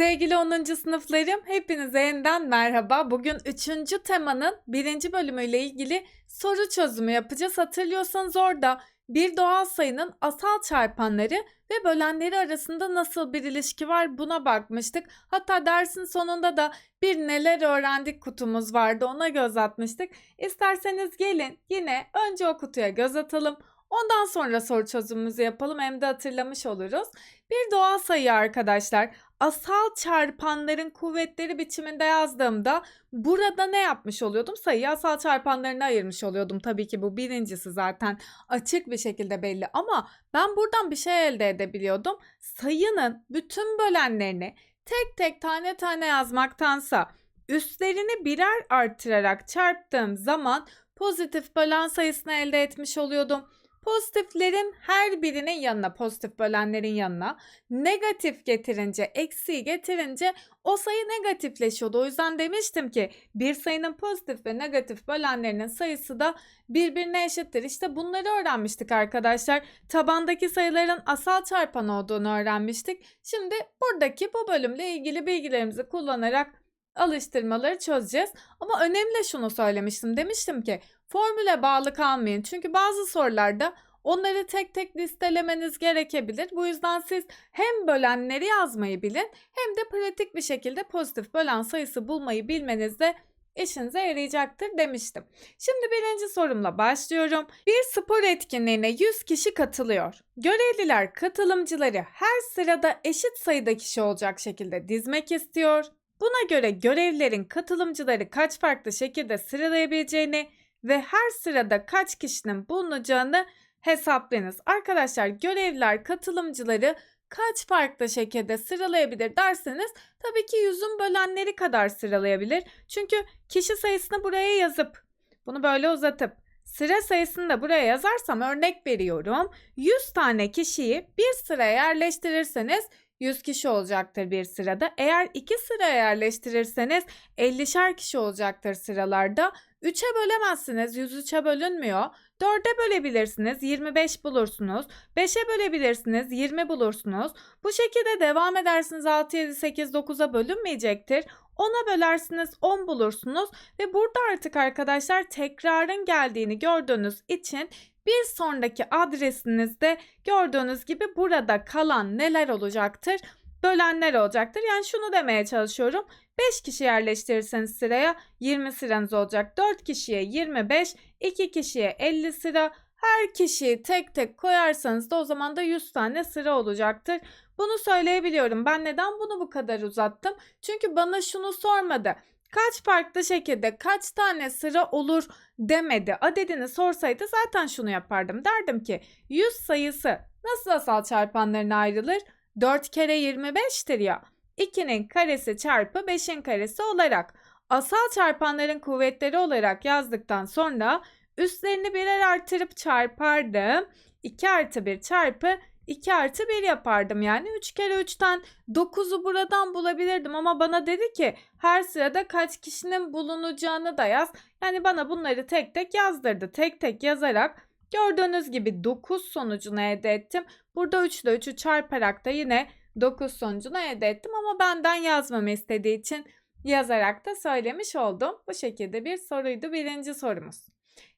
Sevgili 10. sınıflarım, hepinize yeniden merhaba. Bugün 3. temanın 1. bölümüyle ilgili soru çözümü yapacağız. Hatırlıyorsanız orada bir doğal sayının asal çarpanları ve bölenleri arasında nasıl bir ilişki var buna bakmıştık. Hatta dersin sonunda da bir neler öğrendik kutumuz vardı ona göz atmıştık. İsterseniz gelin yine önce o kutuya göz atalım. Ondan sonra soru çözümümüzü yapalım hem de hatırlamış oluruz. Bir doğal sayı arkadaşlar asal çarpanların kuvvetleri biçiminde yazdığımda burada ne yapmış oluyordum? Sayıyı asal çarpanlarına ayırmış oluyordum. Tabii ki bu birincisi zaten açık bir şekilde belli ama ben buradan bir şey elde edebiliyordum. Sayının bütün bölenlerini tek tek tane tane yazmaktansa üstlerini birer artırarak çarptığım zaman pozitif bölen sayısını elde etmiş oluyordum. Pozitiflerin her birinin yanına, pozitif bölenlerin yanına negatif getirince, eksiği getirince o sayı negatifleşiyordu. O yüzden demiştim ki bir sayının pozitif ve negatif bölenlerinin sayısı da birbirine eşittir. İşte bunları öğrenmiştik arkadaşlar. Tabandaki sayıların asal çarpan olduğunu öğrenmiştik. Şimdi buradaki bu bölümle ilgili bilgilerimizi kullanarak alıştırmaları çözeceğiz. Ama önemli şunu söylemiştim. Demiştim ki formüle bağlı kalmayın. Çünkü bazı sorularda onları tek tek listelemeniz gerekebilir. Bu yüzden siz hem bölenleri yazmayı bilin hem de pratik bir şekilde pozitif bölen sayısı bulmayı bilmeniz de işinize yarayacaktır demiştim. Şimdi birinci sorumla başlıyorum. Bir spor etkinliğine 100 kişi katılıyor. Görevliler katılımcıları her sırada eşit sayıda kişi olacak şekilde dizmek istiyor. Buna göre görevlerin katılımcıları kaç farklı şekilde sıralayabileceğini ve her sırada kaç kişinin bulunacağını hesaplayınız. Arkadaşlar görevler katılımcıları kaç farklı şekilde sıralayabilir derseniz tabii ki yüzün bölenleri kadar sıralayabilir. Çünkü kişi sayısını buraya yazıp bunu böyle uzatıp sıra sayısını da buraya yazarsam örnek veriyorum. 100 tane kişiyi bir sıraya yerleştirirseniz 100 kişi olacaktır bir sırada. Eğer iki sıraya yerleştirirseniz 50'şer kişi olacaktır sıralarda. 3'e bölemezsiniz 103'e bölünmüyor. 4'e bölebilirsiniz 25 bulursunuz. 5'e bölebilirsiniz 20 bulursunuz. Bu şekilde devam edersiniz 6, 7, 8, 9'a bölünmeyecektir. 10'a bölersiniz 10 bulursunuz ve burada artık arkadaşlar tekrarın geldiğini gördüğünüz için bir sonraki adresinizde gördüğünüz gibi burada kalan neler olacaktır? Bölenler olacaktır. Yani şunu demeye çalışıyorum. 5 kişi yerleştirirseniz sıraya 20 sıranız olacak. 4 kişiye 25, 2 kişiye 50 sıra. Her kişiyi tek tek koyarsanız da o zaman da 100 tane sıra olacaktır. Bunu söyleyebiliyorum. Ben neden bunu bu kadar uzattım? Çünkü bana şunu sormadı. Kaç farklı şekilde kaç tane sıra olur demedi. Adedini sorsaydı zaten şunu yapardım. Derdim ki 100 sayısı nasıl asal çarpanlarına ayrılır? 4 kere 25'tir ya. 2'nin karesi çarpı 5'in karesi olarak asal çarpanların kuvvetleri olarak yazdıktan sonra üstlerini birer artırıp çarpardım. 2 artı 1 çarpı 2 artı 1 yapardım yani 3 kere 3'ten 9'u buradan bulabilirdim ama bana dedi ki her sırada kaç kişinin bulunacağını da yaz. Yani bana bunları tek tek yazdırdı. Tek tek yazarak gördüğünüz gibi 9 sonucunu elde ettim. Burada 3 ile 3'ü çarparak da yine 9 sonucunu elde ettim ama benden yazmamı istediği için yazarak da söylemiş oldum. Bu şekilde bir soruydu birinci sorumuz.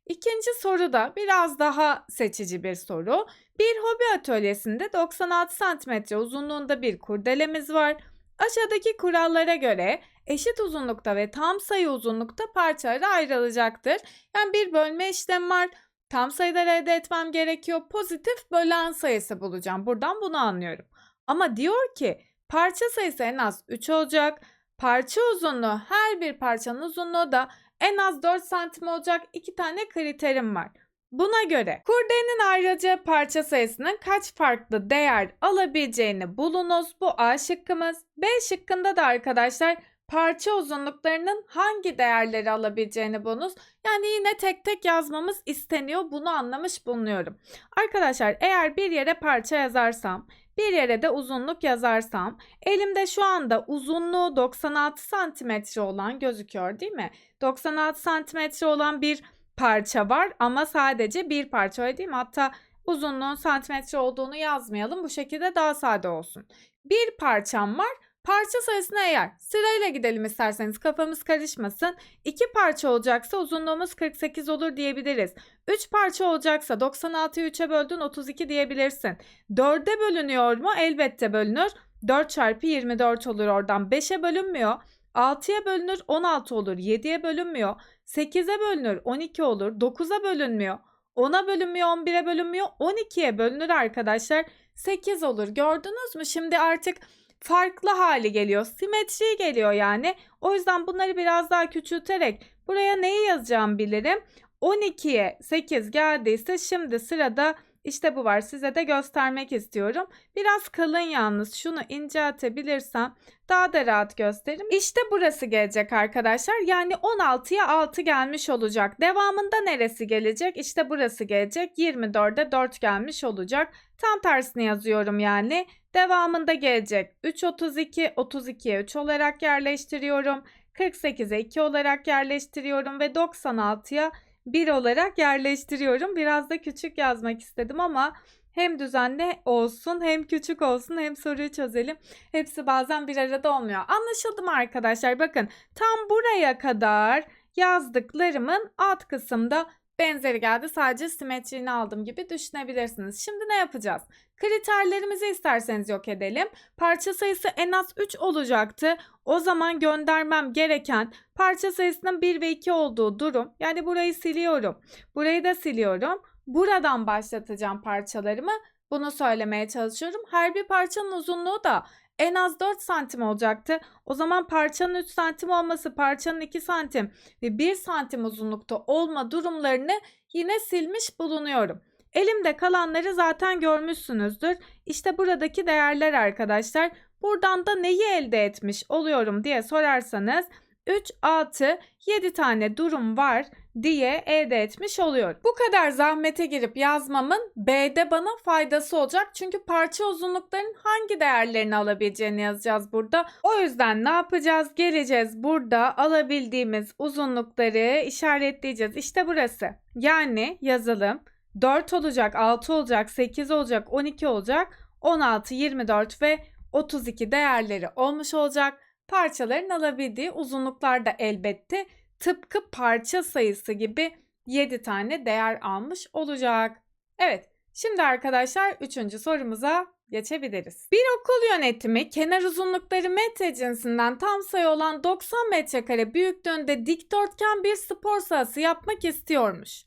İkinci soru da biraz daha seçici bir soru. Bir hobi atölyesinde 96 cm uzunluğunda bir kurdelemiz var. Aşağıdaki kurallara göre eşit uzunlukta ve tam sayı uzunlukta parçalara ayrılacaktır. Yani bir bölme işlemi var. Tam sayılar elde etmem gerekiyor. Pozitif bölen sayısı bulacağım. Buradan bunu anlıyorum. Ama diyor ki parça sayısı en az 3 olacak. Parça uzunluğu her bir parçanın uzunluğu da en az 4 santim olacak iki tane kriterim var. Buna göre kurdelenin ayrılacağı parça sayısının kaç farklı değer alabileceğini bulunuz. Bu A şıkkımız. B şıkkında da arkadaşlar parça uzunluklarının hangi değerleri alabileceğini bulunuz. Yani yine tek tek yazmamız isteniyor. Bunu anlamış bulunuyorum. Arkadaşlar eğer bir yere parça yazarsam bir yere de uzunluk yazarsam elimde şu anda uzunluğu 96 santimetre olan gözüküyor değil mi? 96 santimetre olan bir parça var ama sadece bir parça öyle değil mi? Hatta uzunluğun santimetre olduğunu yazmayalım. Bu şekilde daha sade olsun. Bir parçam var. Parça sayısına eğer sırayla gidelim isterseniz kafamız karışmasın. 2 parça olacaksa uzunluğumuz 48 olur diyebiliriz. 3 parça olacaksa 96'yı 3'e böldün 32 diyebilirsin. 4'e bölünüyor mu? Elbette bölünür. 4 çarpı 24 olur oradan. 5'e bölünmüyor. 6'ya bölünür 16 olur. 7'ye bölünmüyor. 8'e bölünür 12 olur. 9'a bölünmüyor. 10'a bölünmüyor, 11'e bölünmüyor, 12'ye bölünür arkadaşlar. 8 olur. Gördünüz mü? Şimdi artık farklı hali geliyor. Simetri geliyor yani. O yüzden bunları biraz daha küçülterek buraya neyi yazacağım bilirim. 12'ye 8 geldiyse şimdi sırada işte bu var. Size de göstermek istiyorum. Biraz kalın yalnız. Şunu inceltebilirsem daha da rahat gösteririm. İşte burası gelecek arkadaşlar. Yani 16'ya 6 gelmiş olacak. Devamında neresi gelecek? İşte burası gelecek. 24'e 4 gelmiş olacak. Tam tersini yazıyorum yani. Devamında gelecek. 3 32 32'ye 3 olarak yerleştiriyorum. 48'e 2 olarak yerleştiriyorum ve 96'ya 1 olarak yerleştiriyorum. Biraz da küçük yazmak istedim ama hem düzenli olsun hem küçük olsun hem soruyu çözelim. Hepsi bazen bir arada olmuyor. Anlaşıldı mı arkadaşlar? Bakın tam buraya kadar yazdıklarımın alt kısımda benzeri geldi. Sadece simetriğini aldım gibi düşünebilirsiniz. Şimdi ne yapacağız? Kriterlerimizi isterseniz yok edelim. Parça sayısı en az 3 olacaktı. O zaman göndermem gereken parça sayısının 1 ve 2 olduğu durum. Yani burayı siliyorum. Burayı da siliyorum. Buradan başlatacağım parçalarımı. Bunu söylemeye çalışıyorum. Her bir parçanın uzunluğu da en az 4 santim olacaktı. O zaman parçanın 3 santim olması, parçanın 2 santim ve 1 santim uzunlukta olma durumlarını yine silmiş bulunuyorum. Elimde kalanları zaten görmüşsünüzdür. İşte buradaki değerler arkadaşlar. Buradan da neyi elde etmiş oluyorum diye sorarsanız 3, 6, 7 tane durum var diye elde etmiş oluyor. Bu kadar zahmete girip yazmamın B'de bana faydası olacak. Çünkü parça uzunluklarının hangi değerlerini alabileceğini yazacağız burada. O yüzden ne yapacağız? Geleceğiz burada alabildiğimiz uzunlukları işaretleyeceğiz. İşte burası. Yani yazalım. 4 olacak, 6 olacak, 8 olacak, 12 olacak, 16, 24 ve 32 değerleri olmuş olacak. Parçaların alabildiği uzunluklar da elbette tıpkı parça sayısı gibi 7 tane değer almış olacak. Evet, şimdi arkadaşlar 3. sorumuza geçebiliriz. Bir okul yönetimi kenar uzunlukları metre cinsinden tam sayı olan 90 metrekare büyüklüğünde dikdörtgen bir spor sahası yapmak istiyormuş.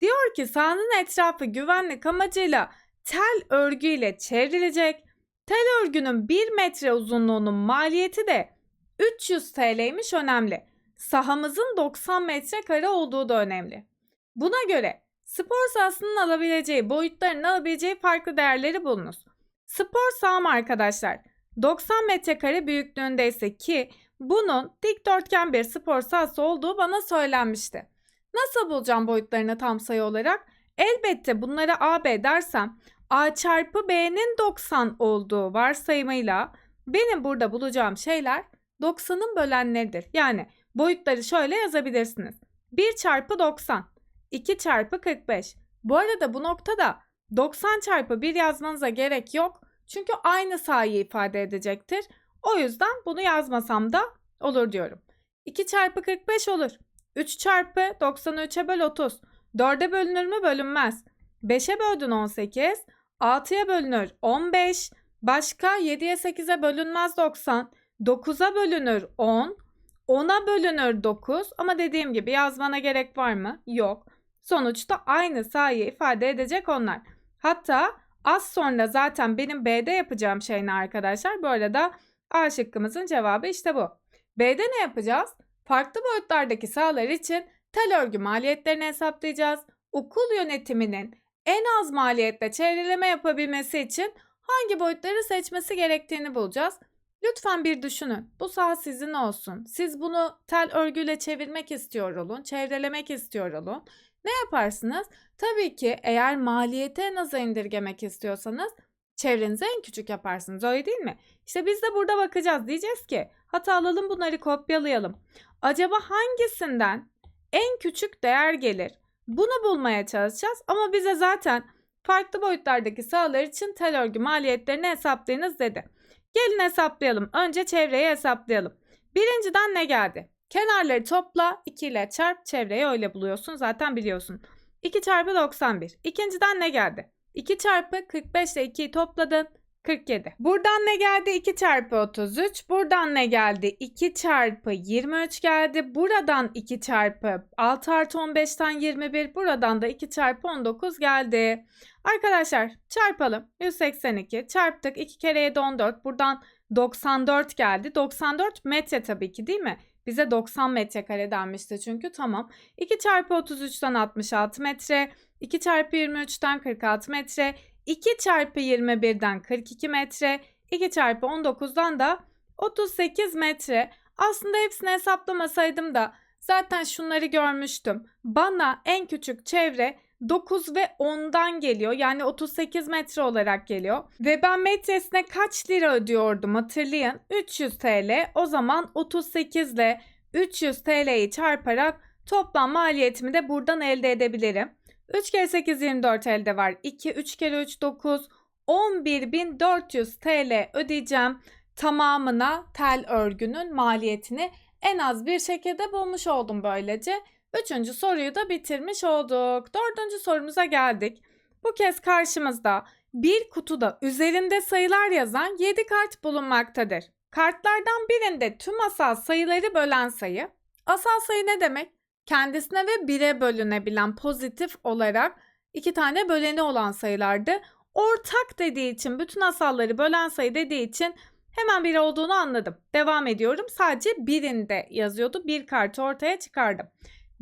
Diyor ki sahanın etrafı güvenlik amacıyla tel örgüyle çevrilecek. Tel örgünün 1 metre uzunluğunun maliyeti de 300 TL'ymiş önemli. Sahamızın 90 metrekare olduğu da önemli. Buna göre spor sahasının alabileceği, boyutlarının alabileceği farklı değerleri bulunuz. Spor saham arkadaşlar 90 metrekare büyüklüğündeyse ki bunun dikdörtgen bir spor sahası olduğu bana söylenmişti. Nasıl bulacağım boyutlarını tam sayı olarak? Elbette bunlara AB dersem A çarpı B'nin 90 olduğu varsayımıyla benim burada bulacağım şeyler 90'ın bölenleridir. Yani boyutları şöyle yazabilirsiniz. 1 çarpı 90, 2 çarpı 45. Bu arada bu noktada 90 çarpı 1 yazmanıza gerek yok. Çünkü aynı sayıyı ifade edecektir. O yüzden bunu yazmasam da olur diyorum. 2 çarpı 45 olur. 3 çarpı 93'e böl 30. 4'e bölünür mü? Bölünmez. 5'e böldün 18. 6'ya bölünür 15. Başka 7'ye 8'e bölünmez 90. 9'a bölünür 10. 10'a bölünür 9 ama dediğim gibi yazmana gerek var mı? Yok. Sonuçta aynı sayıyı ifade edecek onlar. Hatta az sonra zaten benim B'de yapacağım şey ne arkadaşlar? Bu arada A şıkkımızın cevabı işte bu. B'de ne yapacağız? Farklı boyutlardaki sahalar için tel örgü maliyetlerini hesaplayacağız. Okul yönetiminin en az maliyetle çevreleme yapabilmesi için hangi boyutları seçmesi gerektiğini bulacağız. Lütfen bir düşünün. Bu saha sizin olsun. Siz bunu tel örgüyle çevirmek istiyor olun, çevrelemek istiyor olun. Ne yaparsınız? Tabii ki eğer maliyeti en aza indirgemek istiyorsanız çevrenizi en küçük yaparsınız öyle değil mi? İşte biz de burada bakacağız. Diyeceğiz ki hata alalım bunları kopyalayalım. Acaba hangisinden en küçük değer gelir? Bunu bulmaya çalışacağız ama bize zaten farklı boyutlardaki sahalar için tel örgü maliyetlerini hesaplayınız dedi. Gelin hesaplayalım. Önce çevreyi hesaplayalım. Birinciden ne geldi? Kenarları topla 2 ile çarp çevreyi öyle buluyorsun zaten biliyorsun. 2 çarpı 91. İkinciden ne geldi? 2 çarpı 45 ile 2'yi topladın. 47. Buradan ne geldi? 2 çarpı 33. Buradan ne geldi? 2 çarpı 23 geldi. Buradan 2 çarpı 6 artı 15'ten 21. Buradan da 2 çarpı 19 geldi. Arkadaşlar çarpalım. 182 çarptık. 2 kere 7 14. Buradan 94 geldi. 94 metre tabii ki değil mi? Bize 90 metrekare denmişti çünkü tamam. 2 çarpı 33'ten 66 metre. 2 çarpı 23'ten 46 metre. 2 çarpı 21'den 42 metre. 2 çarpı 19'dan da 38 metre. Aslında hepsini hesaplamasaydım da zaten şunları görmüştüm. Bana en küçük çevre 9 ve 10'dan geliyor. Yani 38 metre olarak geliyor. Ve ben metresine kaç lira ödüyordum hatırlayın. 300 TL. O zaman 38 ile 300 TL'yi çarparak toplam maliyetimi de buradan elde edebilirim. 3 kere 8 24 elde var. 2, 3 kere 3 9. 11.400 TL ödeyeceğim. Tamamına tel örgünün maliyetini en az bir şekilde bulmuş oldum böylece. Üçüncü soruyu da bitirmiş olduk. Dördüncü sorumuza geldik. Bu kez karşımızda bir kutuda üzerinde sayılar yazan 7 kart bulunmaktadır. Kartlardan birinde tüm asal sayıları bölen sayı. Asal sayı ne demek? Kendisine ve 1'e bölünebilen pozitif olarak iki tane böleni olan sayılardı. Ortak dediği için bütün asalları bölen sayı dediği için hemen bir olduğunu anladım. Devam ediyorum. Sadece birinde yazıyordu. Bir kartı ortaya çıkardım.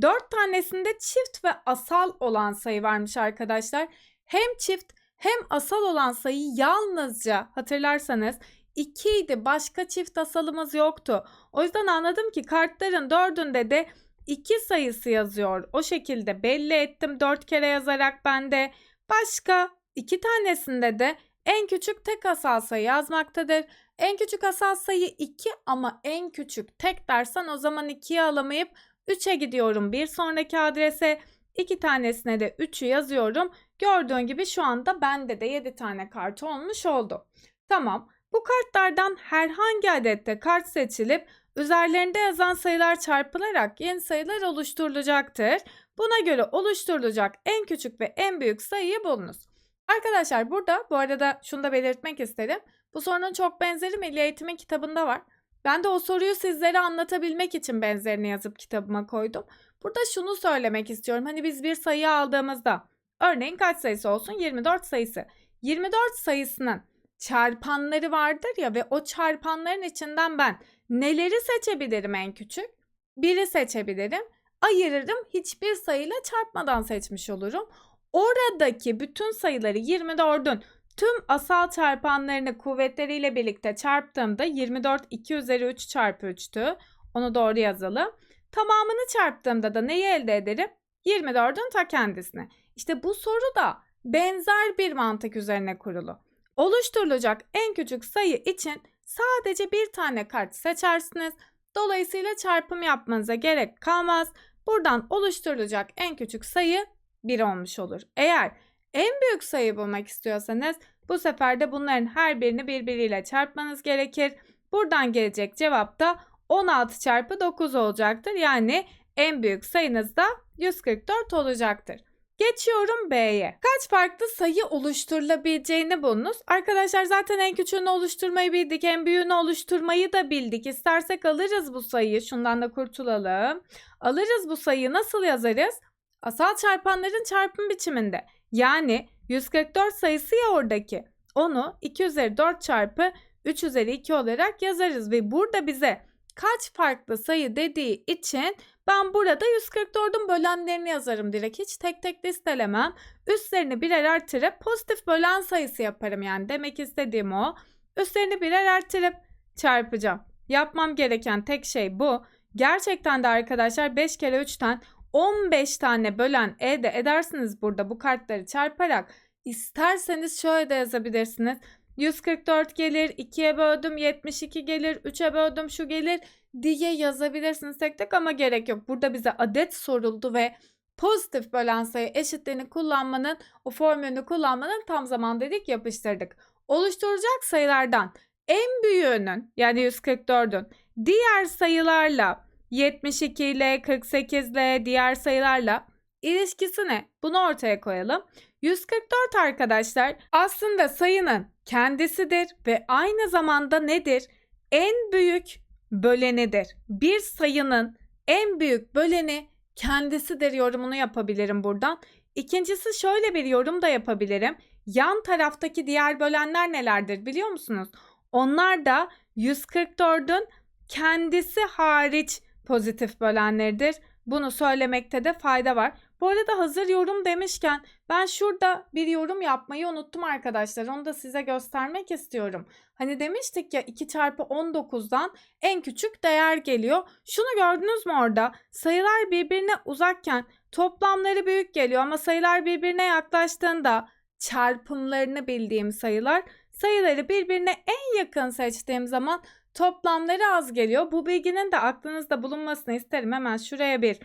Dört tanesinde çift ve asal olan sayı varmış arkadaşlar. Hem çift hem asal olan sayı yalnızca hatırlarsanız 2 idi. Başka çift asalımız yoktu. O yüzden anladım ki kartların dördünde de 2 sayısı yazıyor. O şekilde belli ettim 4 kere yazarak ben de. Başka iki tanesinde de en küçük tek asal sayı yazmaktadır. En küçük asal sayı 2 ama en küçük tek dersen o zaman 2'yi alamayıp 3'e gidiyorum bir sonraki adrese. 2 tanesine de 3'ü yazıyorum. Gördüğün gibi şu anda bende de 7 tane kart olmuş oldu. Tamam. Bu kartlardan herhangi adette kart seçilip üzerlerinde yazan sayılar çarpılarak yeni sayılar oluşturulacaktır. Buna göre oluşturulacak en küçük ve en büyük sayıyı bulunuz. Arkadaşlar burada bu arada şunu da belirtmek isterim. Bu sorunun çok benzeri Milli Eğitim'in kitabında var. Ben de o soruyu sizlere anlatabilmek için benzerini yazıp kitabıma koydum. Burada şunu söylemek istiyorum. Hani biz bir sayı aldığımızda örneğin kaç sayısı olsun? 24 sayısı. 24 sayısının çarpanları vardır ya ve o çarpanların içinden ben neleri seçebilirim en küçük? Biri seçebilirim. Ayırırım hiçbir sayıyla çarpmadan seçmiş olurum. Oradaki bütün sayıları 24'ün tüm asal çarpanlarını kuvvetleriyle birlikte çarptığımda 24 2 üzeri 3 çarpı 3'tü. Onu doğru yazalım. Tamamını çarptığımda da neyi elde ederim? 24'ün ta kendisini. İşte bu soru da benzer bir mantık üzerine kurulu. Oluşturulacak en küçük sayı için sadece bir tane kart seçersiniz. Dolayısıyla çarpım yapmanıza gerek kalmaz. Buradan oluşturulacak en küçük sayı 1 olmuş olur. Eğer en büyük sayı bulmak istiyorsanız bu sefer de bunların her birini birbiriyle çarpmanız gerekir. Buradan gelecek cevap da 16 çarpı 9 olacaktır. Yani en büyük sayınız da 144 olacaktır. Geçiyorum B'ye. Kaç farklı sayı oluşturulabileceğini bulunuz. Arkadaşlar zaten en küçüğünü oluşturmayı bildik. En büyüğünü oluşturmayı da bildik. İstersek alırız bu sayıyı. Şundan da kurtulalım. Alırız bu sayıyı. Nasıl yazarız? Asal çarpanların çarpım biçiminde. Yani 144 sayısı ya oradaki. Onu 2 üzeri 4 çarpı 3 üzeri 2 olarak yazarız. Ve burada bize kaç farklı sayı dediği için ben burada 144'ün bölenlerini yazarım direkt. Hiç tek tek listelemem. Üstlerini birer artırıp pozitif bölen sayısı yaparım yani. Demek istediğim o. Üstlerini birer artırıp çarpacağım. Yapmam gereken tek şey bu. Gerçekten de arkadaşlar 5 kere 3'ten 15 tane bölen elde edersiniz burada bu kartları çarparak. İsterseniz şöyle de yazabilirsiniz. 144 gelir, 2'ye böldüm 72 gelir, 3'e böldüm şu gelir diye yazabilirsiniz tek tek ama gerek yok. Burada bize adet soruldu ve pozitif bölen sayı eşitliğini kullanmanın, o formülünü kullanmanın tam zaman dedik yapıştırdık. Oluşturacak sayılardan en büyüğünün yani 144'ün diğer sayılarla 72 ile 48 ile diğer sayılarla ilişkisi ne? Bunu ortaya koyalım. 144 arkadaşlar aslında sayının kendisidir ve aynı zamanda nedir? En büyük bölenidir. Bir sayının en büyük böleni kendisidir yorumunu yapabilirim buradan. İkincisi şöyle bir yorum da yapabilirim. Yan taraftaki diğer bölenler nelerdir biliyor musunuz? Onlar da 144'ün kendisi hariç pozitif bölenleridir. Bunu söylemekte de fayda var. Bu arada hazır yorum demişken ben şurada bir yorum yapmayı unuttum arkadaşlar. Onu da size göstermek istiyorum. Hani demiştik ya 2 çarpı 19'dan en küçük değer geliyor. Şunu gördünüz mü orada? Sayılar birbirine uzakken toplamları büyük geliyor ama sayılar birbirine yaklaştığında çarpımlarını bildiğim sayılar sayıları birbirine en yakın seçtiğim zaman toplamları az geliyor. Bu bilginin de aklınızda bulunmasını isterim. Hemen şuraya bir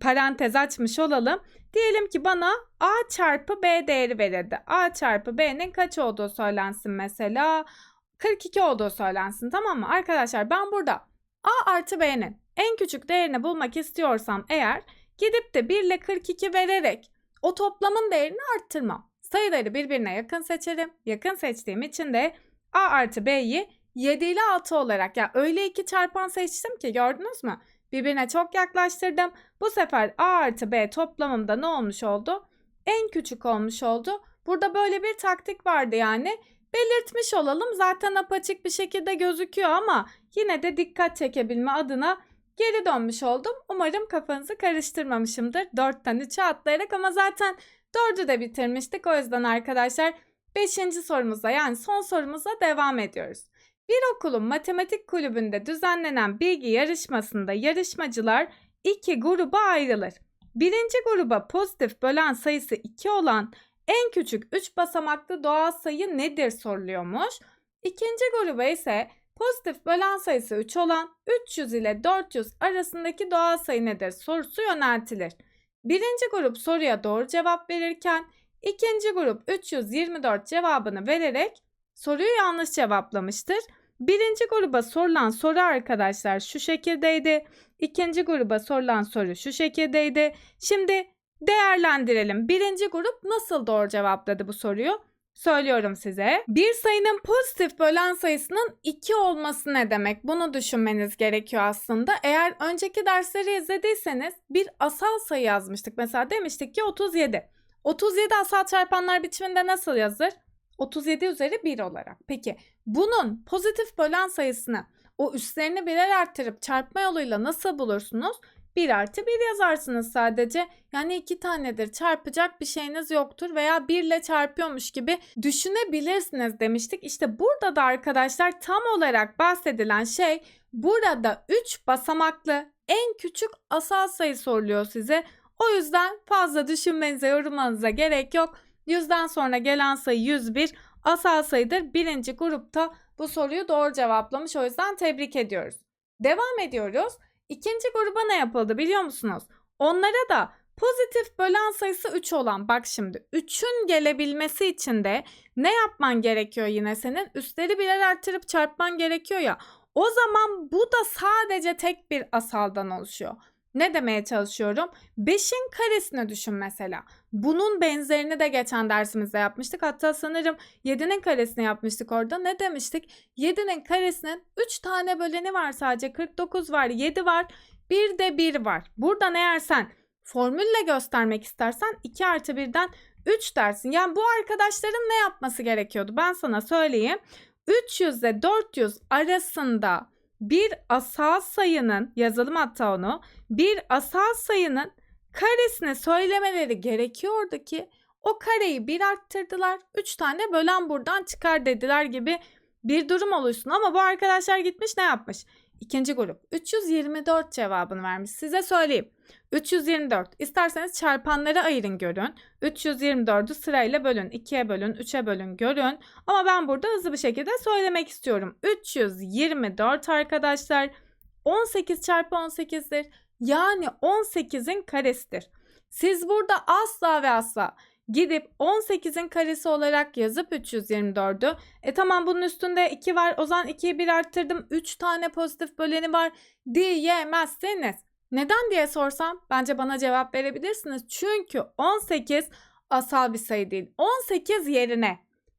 parantez açmış olalım. Diyelim ki bana A çarpı B değeri verildi. A çarpı B'nin kaç olduğu söylensin mesela. 42 olduğu söylensin tamam mı? Arkadaşlar ben burada A artı B'nin en küçük değerini bulmak istiyorsam eğer gidip de 1 ile 42 vererek o toplamın değerini arttırmam. Sayıları birbirine yakın seçerim. Yakın seçtiğim için de A artı B'yi 7 ile 6 olarak ya öyle iki çarpan seçtim ki gördünüz mü? Birbirine çok yaklaştırdım. Bu sefer A artı B toplamımda ne olmuş oldu? En küçük olmuş oldu. Burada böyle bir taktik vardı yani. Belirtmiş olalım. Zaten apaçık bir şekilde gözüküyor ama yine de dikkat çekebilme adına geri dönmüş oldum. Umarım kafanızı karıştırmamışımdır. 4'ten 3'e atlayarak ama zaten 4'ü de bitirmiştik. O yüzden arkadaşlar 5. sorumuza yani son sorumuza devam ediyoruz. Bir okulun matematik kulübünde düzenlenen bilgi yarışmasında yarışmacılar iki gruba ayrılır. Birinci gruba pozitif bölen sayısı 2 olan en küçük 3 basamaklı doğal sayı nedir soruluyormuş. İkinci gruba ise pozitif bölen sayısı 3 olan 300 ile 400 arasındaki doğal sayı nedir sorusu yöneltilir. Birinci grup soruya doğru cevap verirken ikinci grup 324 cevabını vererek soruyu yanlış cevaplamıştır. Birinci gruba sorulan soru arkadaşlar şu şekildeydi. İkinci gruba sorulan soru şu şekildeydi. Şimdi değerlendirelim. Birinci grup nasıl doğru cevapladı bu soruyu? Söylüyorum size. Bir sayının pozitif bölen sayısının 2 olması ne demek? Bunu düşünmeniz gerekiyor aslında. Eğer önceki dersleri izlediyseniz bir asal sayı yazmıştık. Mesela demiştik ki 37. 37 asal çarpanlar biçiminde nasıl yazır? 37 üzeri 1 olarak. Peki bunun pozitif bölen sayısını o üstlerini birer arttırıp çarpma yoluyla nasıl bulursunuz? 1 artı 1 yazarsınız sadece. Yani iki tanedir. Çarpacak bir şeyiniz yoktur veya 1 ile çarpıyormuş gibi düşünebilirsiniz demiştik. İşte burada da arkadaşlar tam olarak bahsedilen şey burada 3 basamaklı en küçük asal sayı soruluyor size. O yüzden fazla düşünmenize, yorumlarınıza gerek yok. Yüzden sonra gelen sayı 101 asal sayıdır. Birinci grupta bu soruyu doğru cevaplamış. O yüzden tebrik ediyoruz. Devam ediyoruz. İkinci gruba ne yapıldı biliyor musunuz? Onlara da pozitif bölen sayısı 3 olan bak şimdi 3'ün gelebilmesi için de ne yapman gerekiyor yine senin? Üstleri birer arttırıp çarpman gerekiyor ya. O zaman bu da sadece tek bir asaldan oluşuyor. Ne demeye çalışıyorum? 5'in karesini düşün mesela. Bunun benzerini de geçen dersimizde yapmıştık. Hatta sanırım 7'nin karesini yapmıştık orada. Ne demiştik? 7'nin karesinin 3 tane böleni var sadece. 49 var, 7 var. Bir de 1 var. Buradan eğer sen formülle göstermek istersen 2 artı 1'den 3 dersin. Yani bu arkadaşların ne yapması gerekiyordu? Ben sana söyleyeyim. 300 ile 400 arasında bir asal sayının yazalım hatta onu bir asal sayının karesini söylemeleri gerekiyordu ki o kareyi bir arttırdılar. Üç tane bölen buradan çıkar dediler gibi bir durum oluşsun. Ama bu arkadaşlar gitmiş ne yapmış? İkinci grup 324 cevabını vermiş. Size söyleyeyim. 324. İsterseniz çarpanları ayırın görün. 324'ü sırayla bölün. 2'ye bölün, 3'e bölün görün. Ama ben burada hızlı bir şekilde söylemek istiyorum. 324 arkadaşlar 18 çarpı 18'dir. Yani 18'in karesidir. Siz burada asla ve asla gidip 18'in karesi olarak yazıp 324'ü. E tamam bunun üstünde 2 var. O zaman 2'yi 1 arttırdım. 3 tane pozitif böleni var diyemezsiniz. Neden diye sorsam bence bana cevap verebilirsiniz. Çünkü 18 asal bir sayı değil. 18 yerine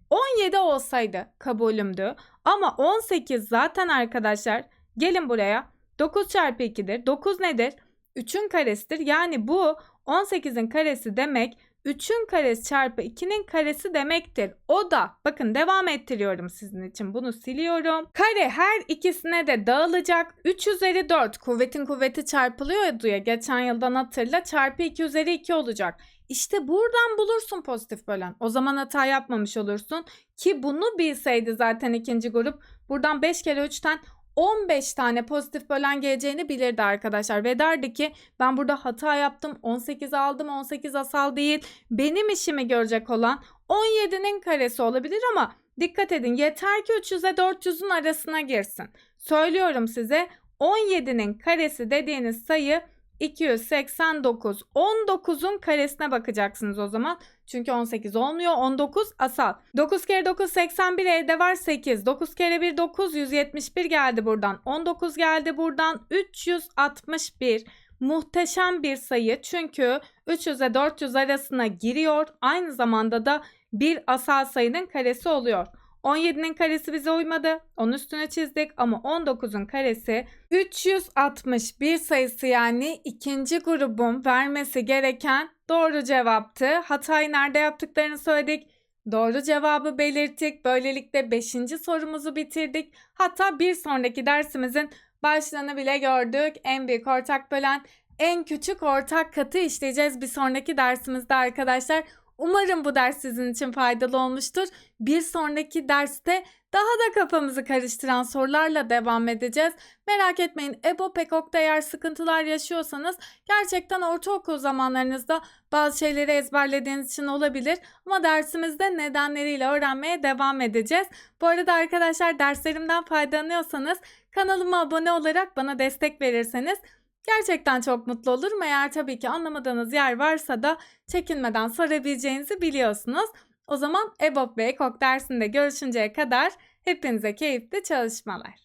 17 olsaydı kabulümdü. Ama 18 zaten arkadaşlar gelin buraya 9 çarpı 2'dir. 9 nedir? 3'ün karesidir. Yani bu 18'in karesi demek 3'ün karesi çarpı 2'nin karesi demektir. O da bakın devam ettiriyorum sizin için. Bunu siliyorum. Kare her ikisine de dağılacak. 3 üzeri 4 kuvvetin kuvveti çarpılıyor ya geçen yıldan hatırla çarpı 2 üzeri 2 olacak. İşte buradan bulursun pozitif bölen. O zaman hata yapmamış olursun. Ki bunu bilseydi zaten ikinci grup buradan 5 kere 3'ten 15 tane pozitif bölen geleceğini bilirdi arkadaşlar. Ve derdi ki ben burada hata yaptım 18 aldım 18 asal değil. Benim işimi görecek olan 17'nin karesi olabilir ama dikkat edin yeter ki 300'e 400'ün arasına girsin. Söylüyorum size 17'nin karesi dediğiniz sayı 289. 19'un karesine bakacaksınız o zaman. Çünkü 18 olmuyor. 19 asal. 9 kere 9 81 elde var 8. 9 kere 1 9 171 geldi buradan. 19 geldi buradan 361. Muhteşem bir sayı çünkü 300'e 400 arasına giriyor. Aynı zamanda da bir asal sayının karesi oluyor. 17'nin karesi bize uymadı. Onun üstüne çizdik ama 19'un karesi 361 sayısı yani ikinci grubun vermesi gereken doğru cevaptı. Hatayı nerede yaptıklarını söyledik. Doğru cevabı belirttik. Böylelikle 5. sorumuzu bitirdik. Hatta bir sonraki dersimizin başlığını bile gördük. En büyük ortak bölen en küçük ortak katı işleyeceğiz bir sonraki dersimizde arkadaşlar. Umarım bu ders sizin için faydalı olmuştur. Bir sonraki derste daha da kafamızı karıştıran sorularla devam edeceğiz. Merak etmeyin EBO eğer sıkıntılar yaşıyorsanız gerçekten ortaokul zamanlarınızda bazı şeyleri ezberlediğiniz için olabilir. Ama dersimizde nedenleriyle öğrenmeye devam edeceğiz. Bu arada arkadaşlar derslerimden faydalanıyorsanız kanalıma abone olarak bana destek verirseniz Gerçekten çok mutlu olurum. Eğer tabii ki anlamadığınız yer varsa da çekinmeden sorabileceğinizi biliyorsunuz. O zaman EBOB ve EKOK dersinde görüşünceye kadar hepinize keyifli çalışmalar.